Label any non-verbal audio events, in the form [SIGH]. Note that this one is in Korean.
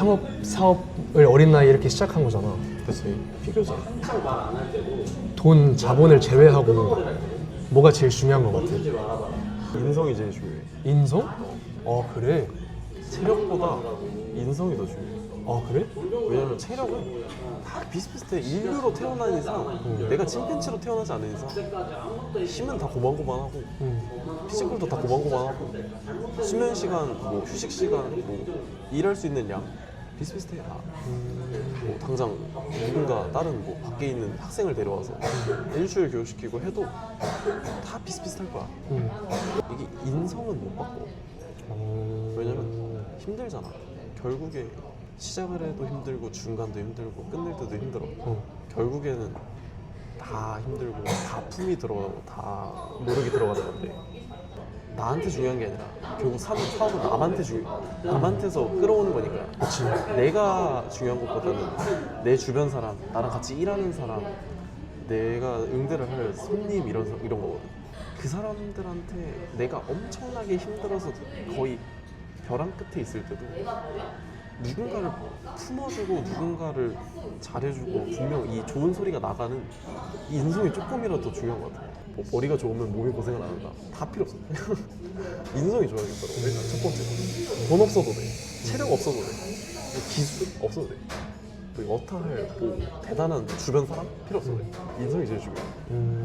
창업 사업을 어린 나이에 이렇게 시작한 거잖아. 그치 피규어잖아 돈, 자본을 제외하고 뭐가 제일 중요한 것 같아? 인성이 제일 중요해 인성? 아 그래? 체력보다 인성이 더 중요해 아 그래? 왜냐면 체력은 다 비슷비슷해 인류로 태어난 이상 내가 침팬치로 태어나지 않은 이상 힘은 다 고만고만하고 응. 피지컬도 다 고만고만하고 수면 시간, 뭐 휴식 시간, 뭐 일할 수 있는 양 비슷비슷해 다. 뭐 당장 누군가 다른 뭐 밖에 있는 학생을 데려와서 일주일 교육시키고 해도 다 비슷비슷할 거야. 응. 이게 인성은 못 바꿔. 어... 왜냐면 힘들잖아. 결국에 시작을 해도 힘들고 중간도 힘들고 끝낼 때도 힘들어. 어. 결국에는 다 힘들고 다 품이 들어가고 다 노력이 들어가는 건데 나한테 중요한 게 아니라 결국 사, 사업은 남한테 중요 남한테서 끌어오는 거니까 그치. 내가 중요한 것보다는 내 주변 사람 나랑 같이 일하는 사람 내가 응대를 할 손님 이런 사- 이런 거거든 그 사람들한테 내가 엄청나게 힘들어서 거의 벼랑 끝에 있을 때도 누군가를 품어주고 누군가를 잘해주고 분명 이 좋은 소리가 나가는 이 인성이 조금이라도 더 중요한 것 같아. 뭐 머리가 좋으면 몸이 고생을 안 한다. 다 필요 없어. [LAUGHS] 인성이 좋아야겠더라고. 일단 첫 번째. 돈 없어도 돼. 체력 없어도 돼. 뭐 기술 없어도 돼. 뭐 어타할 뭐 대단한 주변 사람 필요 없어도 돼. 인성이 제일 중요해. 음...